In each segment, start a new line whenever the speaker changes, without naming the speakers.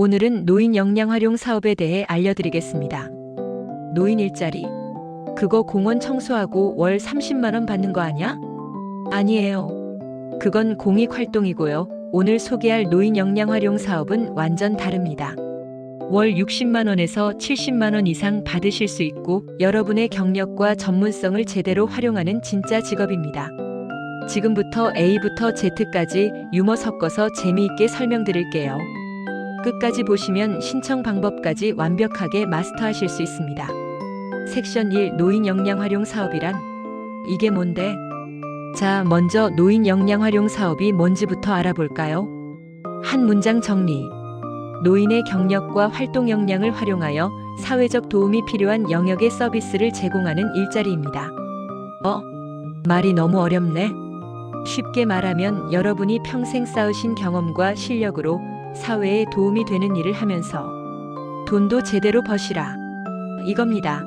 오늘은 노인 역량 활용 사업에 대해 알려드리겠습니다. 노인 일자리. 그거 공원 청소하고 월 30만 원 받는 거 아니야? 아니에요. 그건 공익 활동이고요. 오늘 소개할 노인 역량 활용 사업은 완전 다릅니다. 월 60만 원에서 70만 원 이상 받으실 수 있고 여러분의 경력과 전문성을 제대로 활용하는 진짜 직업입니다. 지금부터 A부터 Z까지 유머 섞어서 재미있게 설명드릴게요. 끝까지 보시면 신청 방법까지 완벽하게 마스터하실 수 있습니다. 섹션 1 노인 역량 활용 사업이란 이게 뭔데? 자, 먼저 노인 역량 활용 사업이 뭔지부터 알아볼까요? 한 문장 정리. 노인의 경력과 활동 역량을 활용하여 사회적 도움이 필요한 영역의 서비스를 제공하는 일자리입니다. 어? 말이 너무 어렵네. 쉽게 말하면 여러분이 평생 쌓으신 경험과 실력으로 사회에 도움이 되는 일을 하면서 돈도 제대로 버시라. 이겁니다.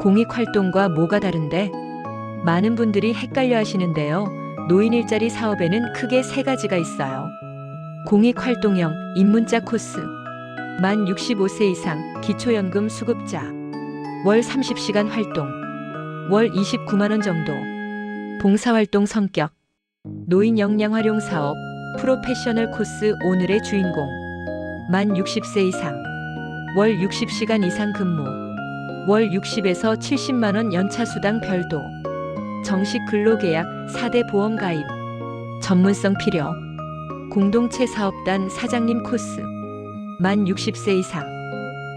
공익 활동과 뭐가 다른데? 많은 분들이 헷갈려 하시는데요. 노인 일자리 사업에는 크게 세 가지가 있어요. 공익 활동형 입문자 코스. 만 65세 이상 기초연금 수급자. 월 30시간 활동. 월 29만 원 정도. 봉사활동 성격. 노인 역량 활용 사업. 프로페셔널 코스 오늘의 주인공. 만 60세 이상. 월 60시간 이상 근무. 월 60에서 70만 원 연차 수당 별도. 정식 근로계약 4대 보험 가입. 전문성 필요. 공동체 사업단 사장님 코스. 만 60세 이상.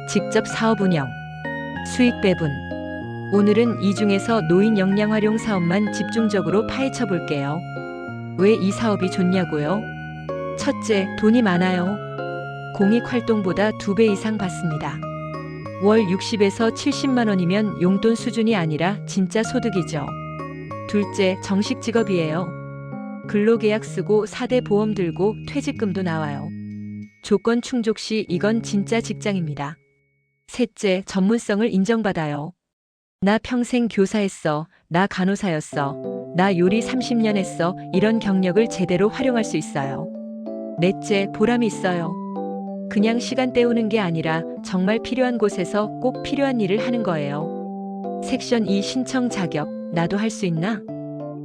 직접 사업 운영. 수익 배분. 오늘은 이 중에서 노인 역량 활용 사업만 집중적으로 파헤쳐 볼게요. 왜 이 사업이 좋냐고요? 첫째, 돈이 많아요. 공익 활동보다 두 배 이상 받습니다. 월 60에서 70만 원이면 용돈 수준이 아니라 진짜 소득이죠. 둘째, 정식 직업이에요. 근로계약 쓰고 4대 보험 들고 퇴직금도 나와요. 조건 충족 시 이건 진짜 직장입니다. 셋째, 전문성을 인정받아요. 나 평생 교사했어. 나 간호사였어. 나 요리 30년 했어. 이런 경력을 제대로 활용할 수 있어요. 넷째, 보람이 있어요. 그냥 시간 때우는 게 아니라 정말 필요한 곳에서 꼭 필요한 일을 하는 거예요. 섹션 2 신청 자격. 나도 할 수 있나?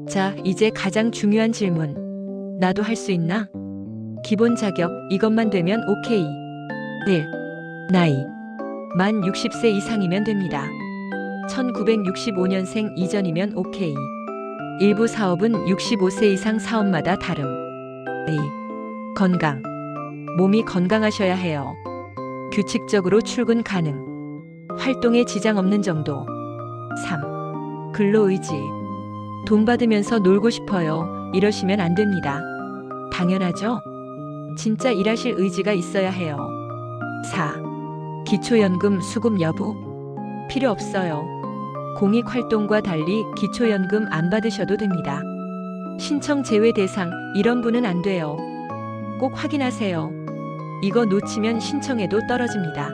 자, 이제 가장 중요한 질문. 나도 할 수 있나? 기본 자격, 이것만 되면 오케이. 1. 나이. 만 60세 이상이면 됩니다. 1965년생 이전이면 오케이. 일부 사업은 65세 이상 사업마다 다름. 2. 건강. 몸이 건강하셔야 해요. 규칙적으로 출근 가능. 활동에 지장 없는 정도. 3. 근로의지. 돈 받으면서 놀고 싶어요. 이러시면 안 됩니다. 당연하죠? 진짜 일하실 의지가 있어야 해요. 4. 기초연금 수급 여부. 필요 없어요. 공익 활동과 달리 기초연금 안 받으셔도 됩니다. 신청 제외 대상, 이런 분은 안 돼요. 꼭 확인하세요. 이거 놓치면 신청에도 떨어집니다.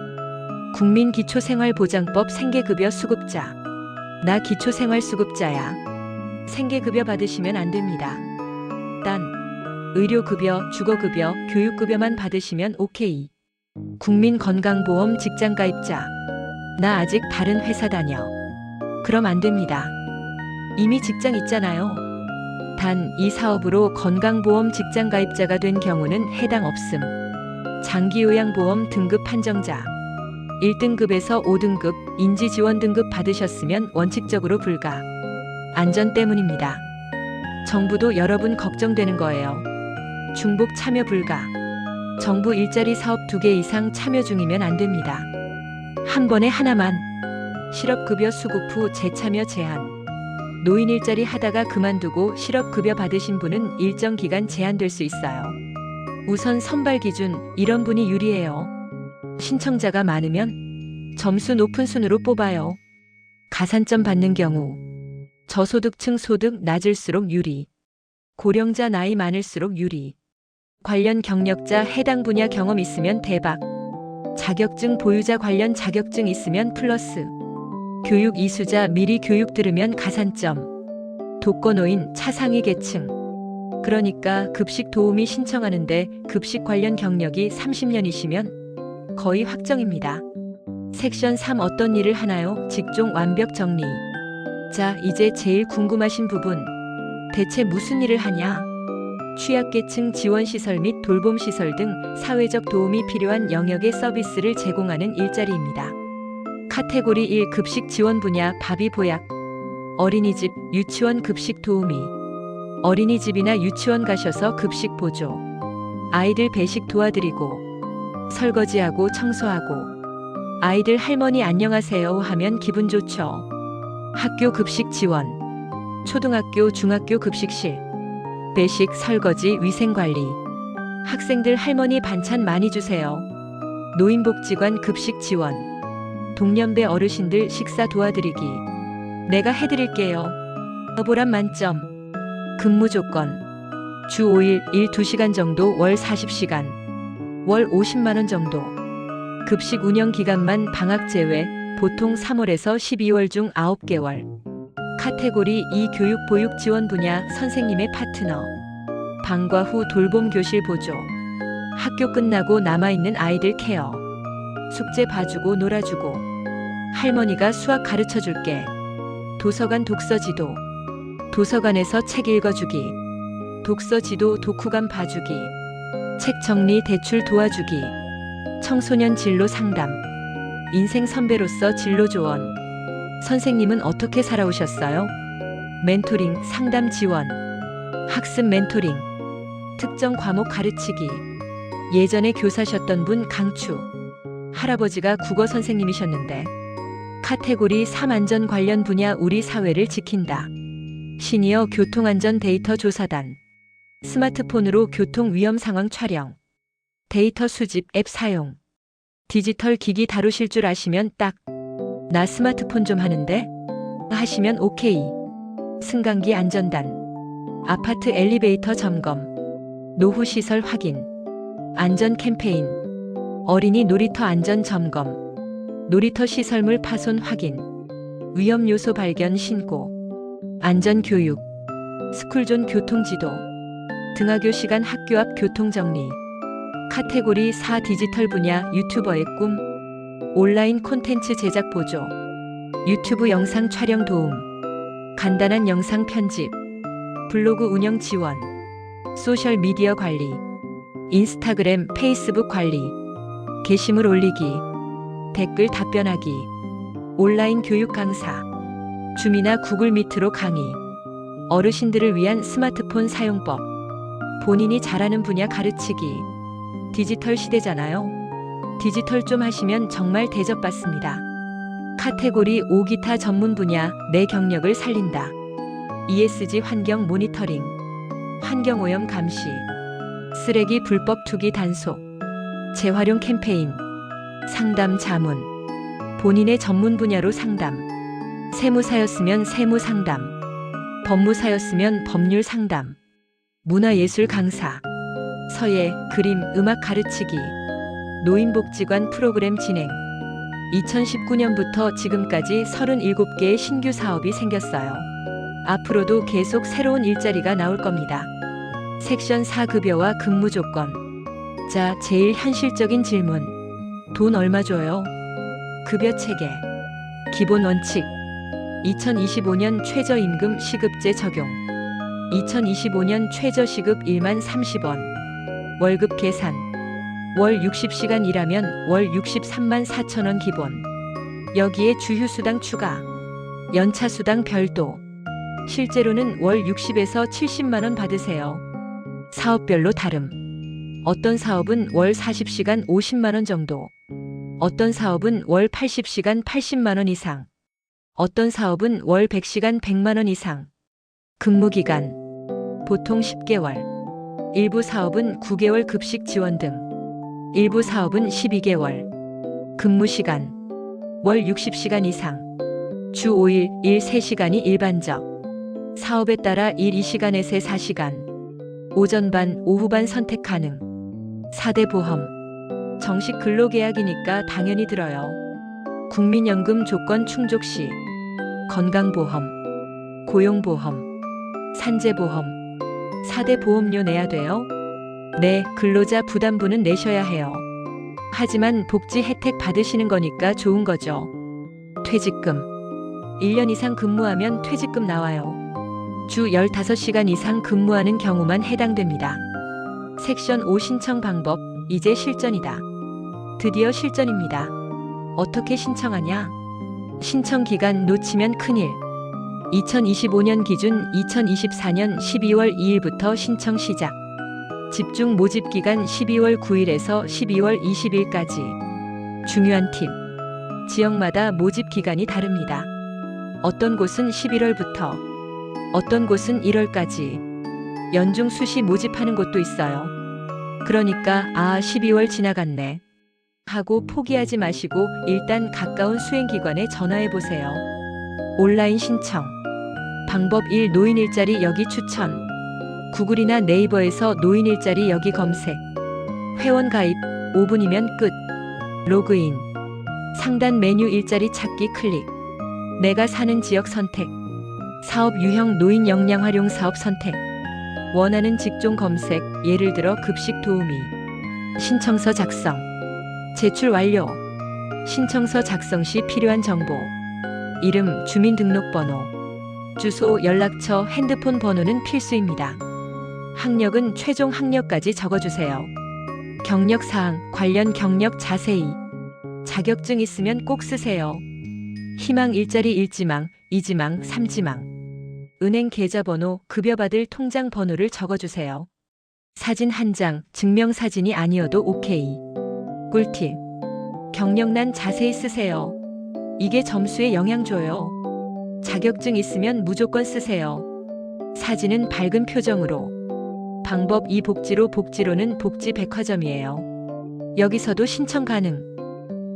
국민기초생활보장법 생계급여 수급자. 나 기초생활수급자야. 생계급여 받으시면 안 됩니다. 딴 의료급여, 주거급여, 교육급여만 받으시면 오케이. 국민건강보험 직장가입자. 나 아직 다른 회사 다녀. 그럼 안 됩니다. 이미 직장 있잖아요. 단 이 사업으로 건강보험 직장 가입자가 된 경우는 해당 없음. 장기요양보험 등급 판정자. 1등급에서 5등급 인지지원 등급 받으셨으면 원칙적으로 불가. 안전 때문입니다. 정부도 여러분 걱정되는 거예요. 중복 참여 불가. 정부 일자리 사업 두 개 이상 참여 중이면 안 됩니다. 한 번에 하나만. 실업급여 수급 후 재참여 제한. 노인 일자리 하다가 그만두고 실업급여 받으신 분은 일정 기간 제한될 수 있어요. 우선 선발 기준, 이런 분이 유리해요. 신청자가 많으면 점수 높은 순으로 뽑아요. 가산점 받는 경우. 저소득층 소득 낮을수록 유리. 고령자 나이 많을수록 유리. 관련 경력자 해당 분야 경험 있으면 대박. 자격증 보유자 관련 자격증 있으면 플러스. 교육 이수자 미리 교육 들으면 가산점. 독거노인 차상위 계층. 그러니까 급식 도우미 신청하는데 급식 관련 경력이 30년이시면 거의 확정입니다. 섹션 3 어떤 일을 하나요? 직종 완벽 정리. 자, 이제 제일 궁금하신 부분. 대체 무슨 일을 하냐? 취약계층 지원시설 및 돌봄시설 등 사회적 도움이 필요한 영역의 서비스를 제공하는 일자리입니다. 카테고리 1 급식 지원 분야 바비 보약. 어린이집, 유치원 급식 도우미. 어린이집이나 유치원 가셔서 급식 보조. 아이들 배식 도와드리고 설거지하고 청소하고. 아이들 할머니 안녕하세요 하면 기분 좋죠. 학교 급식 지원. 초등학교 중학교 급식실. 배식 설거지 위생 관리. 학생들 할머니 반찬 많이 주세요. 노인복지관 급식 지원 동년배 어르신들 식사 도와드리기. 내가 해드릴게요. 어보람 만점. 근무 조건. 주 5일 일 2시간 정도 월 40시간. 월 50만 원 정도. 급식 운영 기간만 방학 제외 보통 3월에서 12월 중 9개월. 카테고리 2 교육 보육 지원 분야 선생님의 파트너. 방과 후 돌봄 교실 보조. 학교 끝나고 남아있는 아이들 케어 숙제 봐주고 놀아주고 할머니가 수학 가르쳐 줄게. 도서관 독서 지도. 도서관에서 책 읽어주기. 독서 지도 독후감 봐주기. 책 정리 대출 도와주기. 청소년 진로 상담. 인생 선배로서 진로 조언. 선생님은 어떻게 살아오셨어요? 멘토링 상담 지원. 학습 멘토링. 특정 과목 가르치기. 예전에 교사셨던 분 강추 할아버지가 국어 선생님이셨는데 카테고리 3 안전 관련 분야 우리 사회를 지킨다. 시니어 교통안전 데이터 조사단. 스마트폰으로 교통 위험 상황 촬영. 데이터 수집 앱 사용. 디지털 기기 다루실 줄 아시면 딱. 나 스마트폰 좀 하는데? 하시면 오케이. 승강기 안전단. 아파트 엘리베이터 점검. 노후 시설 확인. 안전 캠페인. 어린이 놀이터 안전 점검. 놀이터 시설물 파손 확인, 위험 요소 발견 신고, 안전 교육, 스쿨존 교통 지도, 등하교 시간 학교 앞 교통 정리, 카테고리 4 디지털 분야 유튜버의 꿈, 온라인 콘텐츠 제작 보조, 유튜브 영상 촬영 도움, 간단한 영상 편집, 블로그 운영 지원, 소셜 미디어 관리, 인스타그램, 페이스북 관리, 게시물 올리기, 댓글 답변하기, 온라인 교육 강사, 줌이나 구글 미트로 강의, 어르신들을 위한 스마트폰 사용법, 본인이 잘하는 분야 가르치기, 디지털 시대잖아요. 디지털 좀 하시면 정말 대접받습니다. 카테고리 5 기타 전문 분야 내 경력을 살린다. ESG 환경 모니터링, 환경오염 감시, 쓰레기 불법 투기 단속, 재활용 캠페인, 상담 자문, 본인의 전문 분야로 상담, 세무사였으면 세무 상담, 법무사였으면 법률 상담, 문화예술 강사, 서예, 그림, 음악 가르치기, 노인복지관 프로그램 진행. 2019년부터 지금까지 37개의 신규 사업이 생겼어요. 앞으로도 계속 새로운 일자리가 나올 겁니다. 섹션 4 급여와 근무 조건. 자, 제일 현실적인 질문. 돈 얼마 줘요? 급여 체계. 기본 원칙. 2025년 최저임금 시급제 적용. 2025년 최저시급 1만 30원. 월급 계산. 월 60시간 일하면 월 63만 4천원 기본. 여기에 주휴수당 추가. 연차수당 별도. 실제로는 월 60에서 70만원 받으세요. 사업별로 다름. 어떤 사업은 월 40시간 50만원 정도. 어떤 사업은 월 80시간 80만원 이상. 어떤 사업은 월 100시간 100만원 이상. 근무 기간. 보통 10개월. 일부 사업은 9개월 급식 지원 등. 일부 사업은 12개월. 근무 시간. 월 60시간 이상. 주 5일, 일 3시간이 일반적. 사업에 따라 일 2시간에서 4시간. 오전반, 오후반 선택 가능. 4대 보험. 정식 근로계약이니까 당연히 들어요. 국민연금 조건 충족 시. 건강보험. 고용보험. 산재보험. 4대 보험료 내야 돼요? 네, 근로자 부담부는 내셔야 해요. 하지만 복지 혜택 받으시는 거니까 좋은 거죠. 퇴직금. 1년 이상 근무하면 퇴직금 나와요. 주 15시간 이상 근무하는 경우만 해당됩니다. 섹션 5 신청 방법, 이제 실전이다. 드디어 실전입니다. 어떻게 신청하냐? 신청 기간 놓치면 큰일. 2025년 기준 2024년 12월 2일부터 신청 시작. 집중 모집 기간 12월 9일에서 12월 20일까지. 중요한 팁. 지역마다 모집 기간이 다릅니다. 어떤 곳은 11월부터, 어떤 곳은 1월까지. 연중 수시 모집하는 곳도 있어요. 그러니까, 아, 12월 지나갔네. 하고 포기하지 마시고 일단 가까운 수행기관에 전화해 보세요. 온라인 신청. 방법 1 노인 일자리 여기 추천. 구글이나 네이버에서 노인 일자리 여기 검색. 회원 가입 5분이면 끝. 로그인. 상단 메뉴 일자리 찾기 클릭. 내가 사는 지역 선택. 사업 유형 노인 역량 활용 사업 선택. 원하는 직종 검색, 예를 들어 급식 도우미. 신청서 작성. 제출 완료. 신청서 작성 시 필요한 정보. 이름, 주민등록번호. 주소, 연락처, 핸드폰 번호는 필수입니다. 학력은 최종 학력까지 적어주세요. 경력 사항, 관련 경력 자세히. 자격증 있으면 꼭 쓰세요. 희망 일자리 1지망, 2지망, 3지망. 은행 계좌번호, 급여받을 통장 번호를 적어주세요. 사진 한 장, 증명사진이 아니어도 오케이. 꿀팁. 경력란 자세히 쓰세요. 이게 점수에 영향 줘요. 자격증 있으면 무조건 쓰세요. 사진은 밝은 표정으로. 방법 2 복지로 복지로는 복지 백화점이에요. 여기서도 신청 가능.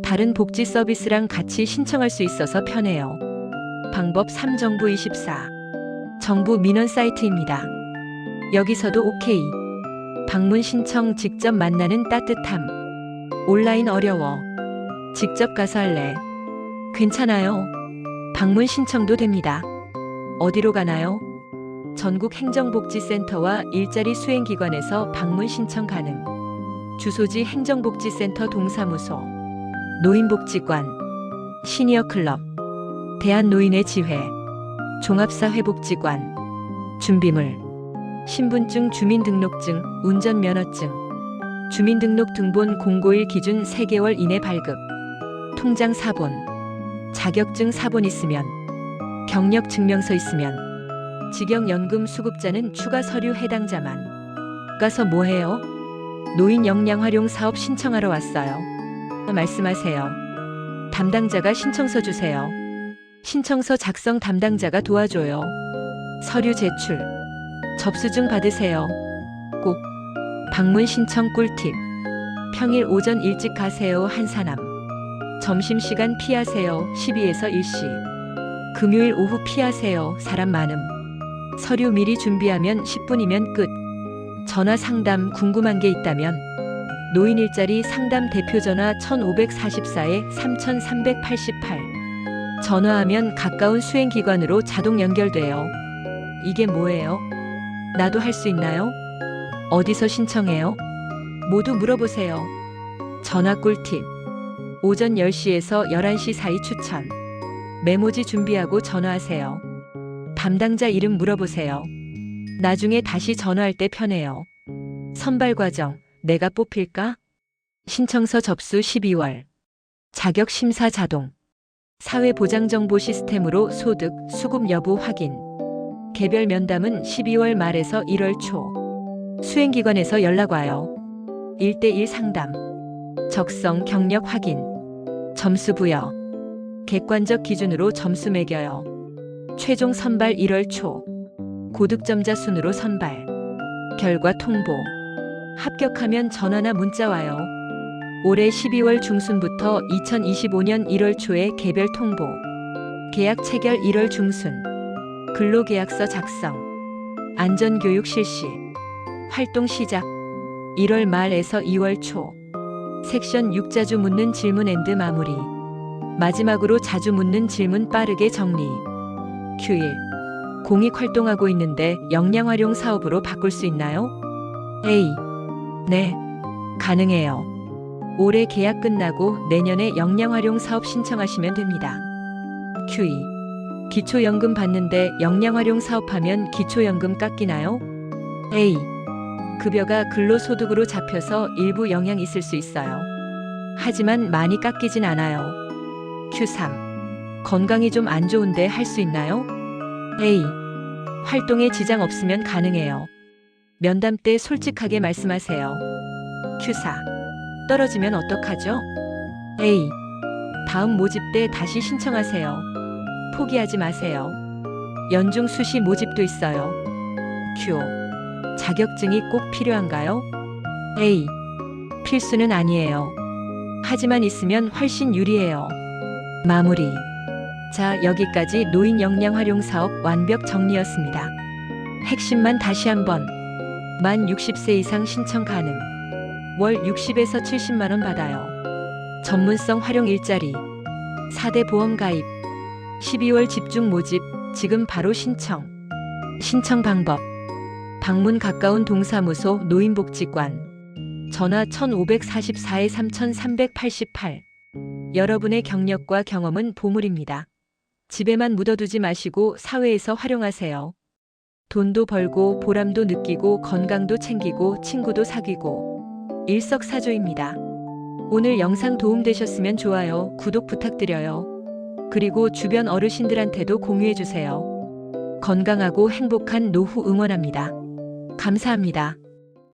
다른 복지 서비스랑 같이 신청할 수 있어서 편해요. 방법 3 정부 24. 정부 민원 사이트입니다. 여기서도 오케이. 방문 신청 직접 만나는 따뜻함. 온라인 어려워. 직접 가서 할래. 괜찮아요. 방문 신청도 됩니다. 어디로 가나요? 전국 행정복지센터와 일자리 수행기관에서 방문 신청 가능. 주소지 행정복지센터 동사무소, 노인복지관, 시니어클럽, 대한노인의 지회, 종합사회복지관, 준비물, 신분증 주민등록증, 운전면허증, 주민등록 등본 051 기준 3개월 이내 발급, 통장 사본, 자격증 사본 있으면, 경력 증명서 있으면, 직영연금 수급자는 추가 서류 해당자만. 가서 뭐해요? 노인 역량 활용 사업 신청하러 왔어요. 말씀하세요. 담당자가 신청서 주세요. 신청서 작성 담당자가 도와줘요. 서류 제출. 접수증 받으세요. 꼭. 방문 신청 꿀팁. 평일 오전 일찍 가세요 한사람. 점심시간 피하세요 12에서 1시. 금요일 오후 피하세요 사람 많음. 서류 미리 준비하면 10분이면 끝. 전화 상담 궁금한 게 있다면 노인 일자리 상담 대표 전화 1544에 3388. 전화하면 가까운 수행기관으로 자동 연결돼요. 이게 뭐예요? 나도 할 수 있나요? 어디서 신청해요? 모두 물어보세요. 전화 꿀팁. 오전 10시에서 11시 사이 추천. 메모지 준비하고 전화하세요. 담당자 이름 물어보세요. 나중에 다시 전화할 때 편해요. 선발 과정, 내가 뽑힐까? 신청서 접수 12월. 자격 심사 자동. 사회보장정보 시스템으로 소득, 수급 여부 확인. 개별 면담은 12월 말에서 1월 초. 수행기관에서 연락 와요. 1대1 상담. 적성 경력 확인. 점수 부여. 객관적 기준으로 점수 매겨요. 최종 선발 1월 초. 고득점자 순으로 선발. 결과 통보. 합격하면 전화나 문자 와요. 올해 12월 중순부터 2025년 1월 초에 개별 통보. 계약 체결 1월 중순. 근로계약서 작성. 안전교육 실시. 활동 시작. 1월 말에서 2월 초. 섹션 6 자주 묻는 질문 앤드 마무리. 마지막으로 자주 묻는 질문 빠르게 정리. q1 공익 활동하고 있는데 역량 활용 사업으로 바꿀 수 있나요? A. 네. 가능해요. 올해 계약 끝나고 내년에 영양활용 사업 신청하시면 됩니다. QE. 기초연금 받는데 영양활용 사업하면 기초연금 깎이나요? A. 급여가 근로소득으로 잡혀서 일부 영향 있을 수 있어요. 하지만 많이 깎이진 않아요. Q3. 건강이 좀 안 좋은데 할 수 있나요? A. 활동에 지장 없으면 가능해요. 면담 때 솔직하게 말씀하세요. Q4. 떨어지면 어떡하죠? A. 다음 모집 때 다시 신청하세요. 포기하지 마세요. 연중 수시 모집도 있어요. Q. 자격증이 꼭 필요한가요? A. 필수는 아니에요. 하지만 있으면 훨씬 유리해요. 마무리. 자, 여기까지 노인 역량 활용 사업 완벽 정리였습니다. 핵심만 다시 한번. 만 60세 이상 신청 가능. 월 60에서 70만 원 받아요. 전문성 활용 일자리. 4대 보험 가입. 12월 집중 모집. 지금 바로 신청. 신청 방법. 방문 가까운 동사무소 노인복지관. 전화 1544에 3388. 여러분의 경력과 경험은 보물입니다. 집에만 묻어두지 마시고 사회에서 활용하세요. 돈도 벌고 보람도 느끼고 건강도 챙기고 친구도 사귀고 일석사조입니다. 오늘 영상 도움되셨으면 좋아요, 구독 부탁드려요. 그리고 주변 어르신들한테도 공유해주세요. 건강하고 행복한 노후 응원합니다. 감사합니다.